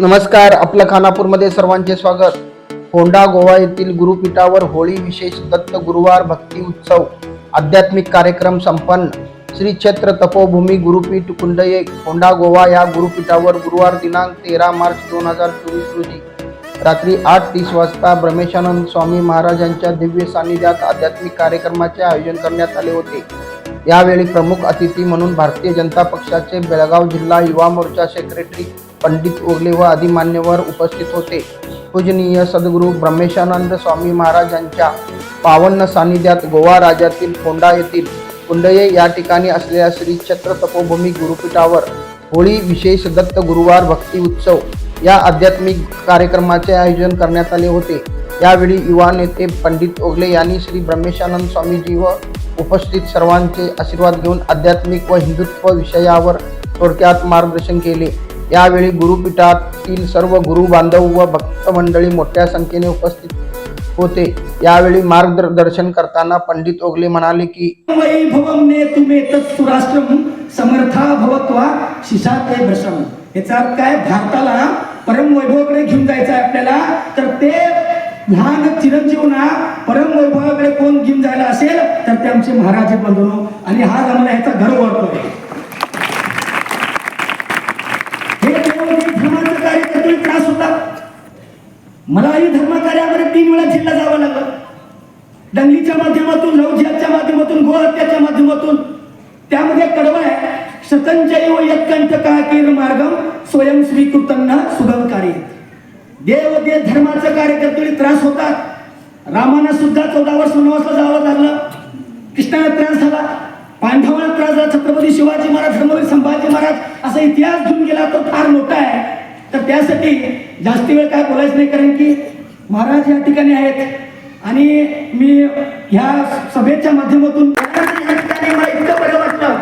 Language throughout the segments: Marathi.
नमस्कार आपल्या खानापूरमध्ये सर्वांचे स्वागत. होंडा गोवा येथील गुरुपीठावर होळी विशेष दत्त गुरुवार भक्ती उत्सव आध्यात्मिक कार्यक्रम संपन्न. श्री क्षेत्र तपोभूमी गुरुपीठ कुंडये होंडा गोवा या गुरुपीठावर गुरुवार दिनांक तेरा मार्च दोन हजार चोवीस रोजी रात्री आठ तीस वाजता ब्रह्मेशानंद स्वामी महाराजांच्या दिव्य सानिध्यात आध्यात्मिक कार्यक्रमाचे आयोजन करण्यात आले होते. यावेळी प्रमुख अतिथी म्हणून भारतीय जनता पक्षाचे बेळगाव जिल्हा युवा मोर्चा सेक्रेटरी पंडित ओगले व आदी मान्यवर उपस्थित होते. पूजनीय सद्गुरू ब्रह्मेशानंद स्वामी महाराजांच्या पावन सानिध्यात गोवा राज्यातील फोंडा येथील कुंडये या ठिकाणी असलेल्या श्री छत्र तपोभूमी गुरुपीठावर होळी विशेष दत्त गुरुवार भक्ती उत्सव या आध्यात्मिक कार्यक्रमाचे आयोजन करण्यात आले होते. यावेळी युवा नेते पंडित ओगले यांनी श्री ब्रह्मेशानंद स्वामीजी व उपस्थित सर्वांचे आशीर्वाद घेऊन आध्यात्मिक व हिंदुत्व विषयावर थोडक्यात मार्गदर्शन केले. यावेळी गुरुपीठातील सर्व गुरु बांधव व भक्त मंडळी मोठ्या संख्येने उपस्थित होते. यावेळी मार्गदर्शन करताना पंडित ओगले म्हणाले की समर्था भवत्वा शिशाते भ्रषम याचा अर्थ काय? भारताला परम वैभवाकडे घेऊन जायचं आहे आपल्याला. तर ते लहान चिरंजीवना परम वैभवाकडे कोण घेऊन जायला असेल तर ते आमचे महाराजे बंधू आणि हा आम्हाला ह्याचा गर्व वाटतोय मलाही धर्मकार्यामध्ये तीन वेळा जिल्हा जावं लागलं. दंगलीच्या माध्यमातून लवजियाच्या माध्यमातून गोहत्याच्या माध्यमातून. त्यामध्ये कडवा आहे शतंजैव यत्कंठ काकीर मार्गम स्वयं स्वीकृतांना सुगम कार्य देव दे धर्माचं कार्य करतोय त्रास होतात. रामाना सुद्धा चौदा वर्ष वनवासला जावं लागलं. कृष्णाला त्रास झाला. पांडवाला त्रास झाला. छत्रपती शिवाजी महाराज धर्मवीर संभाजी महाराज असा इतिहास घेऊन गेला तो फार मोठा आहे. तर त्यासाठी जास्ती वेळ काय बोलायचं नाही कारण की महाराज या ठिकाणी आहेत. आणि मी ह्या सभेच्या माध्यमातून या ठिकाणी मला इतकं बरं वाटलं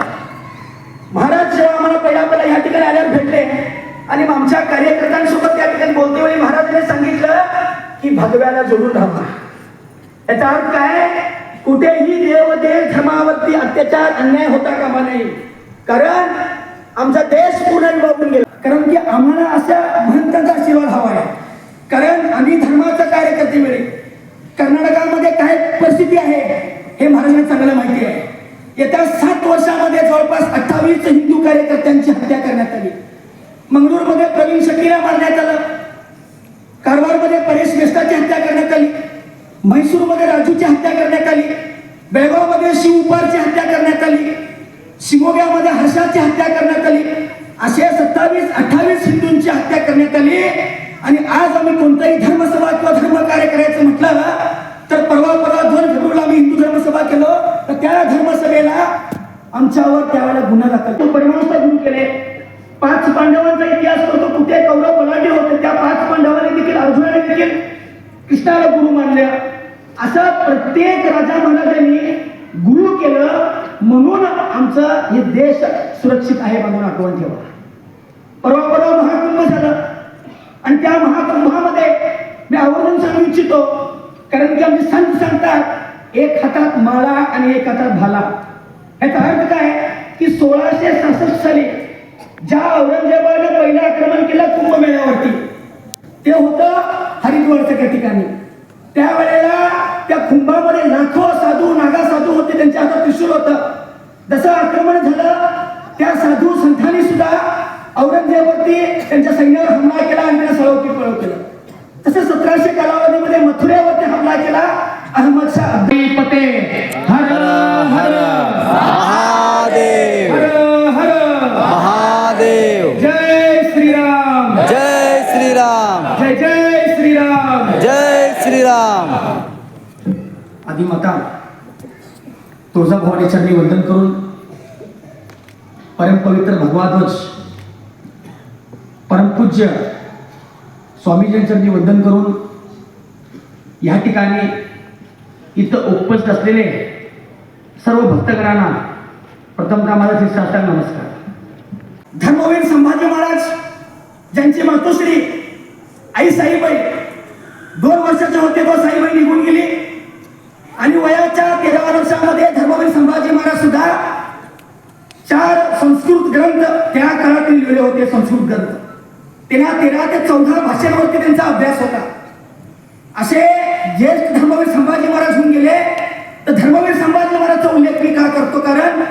महाराज जेव्हा आम्हाला पहिला पहिला या ठिकाणी आल्यावर भेटले आणि आमच्या कार्यकर्त्यांसोबत त्या ठिकाणी बोलते वेळी महाराजांनी सांगितलं की भगव्याला जोडून राहा. याचा अर्थ काय? कुठेही देव देव धर्मावरती अत्याचार अन्याय होता कामा नाही कारण आमचा देश पूर्ण विभागून गेला. कारण की आम्हाला अशा महंतांचा आशीर्वाद हवा आहे कारण आम्ही धर्माचं कार्य करते वेळी कर्नाटकामध्ये काय परिस्थिती आहे हे महाराजांना चांगलं माहिती आहे. येत्या सात वर्षामध्ये जवळपास अठ्ठावीस हिंदू कार्यकर्त्यांची हत्या करण्यात आली. मंगळूरमध्ये प्रवीण शेट्टीला मारण्यात आलं. कारवारमध्ये परेश मेस्टाची हत्या करण्यात आली. म्हैसूरमध्ये राजूची हत्या करण्यात आली. बेळगावमध्ये शिव उपारची हत्या करण्यात आली. शिमोग्यामध्ये हर्षाची हत्या करण्यात आली. असे सत्तावीस अठ्ठावीस हिंदूंची हत्या करण्यात आली. आणि आज आम्ही कोणताही धर्मसभा किंवा धर्म कार्य करायचं म्हटलं तर परवा परवा दोन फेब्रुवारीला आम्ही हिंदू धर्मसभा केलो. तर त्या धर्मसभेला आमच्यावर त्यावेळेला गुन्हा दाखल तो परिमाण सुरू केले. पाच पांडवांचा इतिहास करतो. कुठे कौरव बलाढ्य होते त्या पाच पांडवाने देखील अर्जुनाने देखील कृष्णाला गुरु मानले असं प्रत्येक राजा महाराजांनी गुरु केलं. म्हणून आमचं हे देश सुरक्षित आहे म्हणून आठवण ठेवा. परवा परवा महाकुंभ झालं. आणि त्या महाकुंभामध्ये मी आवर्जून सांगू इच्छितो कारण की आमचे संत सांगतात एक हातात माळा आणि एक हातात भाला. याचा अर्थ काय? की सोळाशे सहासष्ट साली ज्या औरंगजेबाने पहिलं आक्रमण केलं कुंभमेळ्यावरती ते होतं हरिद्वारच्या त्या ठिकाणी. त्यावेळेला त्या कुंभा लाखो साधू नागा साधू होते त्यांच्या हातात त्रिशूल होतं जसं आक्रमण झालं संतांनी सुद्धा औरंगजेबावरती त्यांच्या सैन्यावर हमला केला आणि त्यांना सळवती पळव केलं तसं सतराशे कालावधीमध्ये मथुरेवरती हमला केला. अहमद शाह पते हर हर महादेव. हर हर. महादेव. जय श्रीराम. जय श्रीराम. जय जय श्रीराम. जय श्रीराम. आदिमाता तुळजाभवानी चरणी वंदन करून परमपवित्र भगवाध्वज परमपूज्य स्वामीजींच्या चरणी वंदन करून या ठिकाणी इथं उपस्थित असलेले सर्व भक्तगणांना प्रथमतः माझा श्री साष्टांग नमस्कार. धर्मवीर संभाजी महाराज ज्यांची मातोश्री आई साईबाई दोन वर्षाचे होते तो साईबाई निघून गेली आणि वयाच्या तेराव्या वर्षामध्ये धर्मवीर संभाजी महाराज सुद्धा चार संस्कृत ग्रंथ त्या काळातील लिहिले होते संस्कृत ग्रंथ. तेव्हा तेरा ते चौदा भाषांवरती त्यांचा अभ्यास होता. असे ज्येष्ठ धर्मवीर संभाजी महाराज होऊन गेले. तर धर्मवीर संभाजी महाराजचा उल्लेख मी का करतो? कारण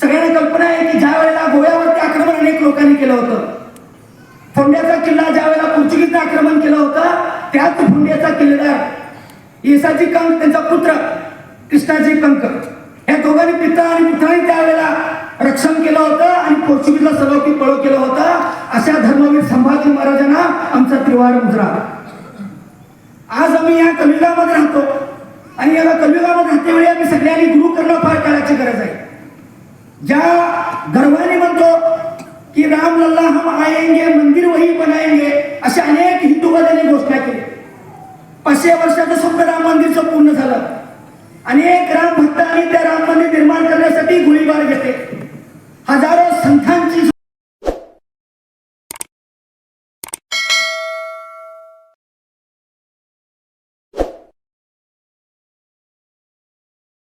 सगळ्यांना कल्पना आहे की ज्या वेळेला गोव्यावरती आक्रमण अनेक लोकांनी केलं होतं. फोंड्याचा किल्ला ज्या वेळेला पोर्चुगीजनं आक्रमण केलं होतं त्याच फोंड्याचा किल्लेदार येसाची कंक त्यांचा पुत्र कृष्णाजी कंक. दोघांनी पिता आणि पुत्रांनी त्यावेळेला रक्षण केलं होतं आणि पोर्चुगीजला सलोखी पळो केलं होतं. अशा धर्मवीर संभाजी महाराजांना आमचा त्रिवार मुद्रा. आज आम्ही या कलियुगामध्ये राहतो आणि या कलियुगामध्ये राहतेवेळी आम्ही सगळ्यांनी गुरु करणं फार काळाची गरज आहे. ज्या गर्वाने म्हणतो की राम लल्ला हम आएंगे मंदिर वही बनाएंगे अशा अनेक हिंदूवाद्यांनी घोषणा केली. पाचशे वर्षाचं स्वप्न राम मंदिरचं पूर्ण झालं. अनेक राम भक्तांनी त्या राम मंदिर निर्माण करण्यासाठी गोळीबार घेते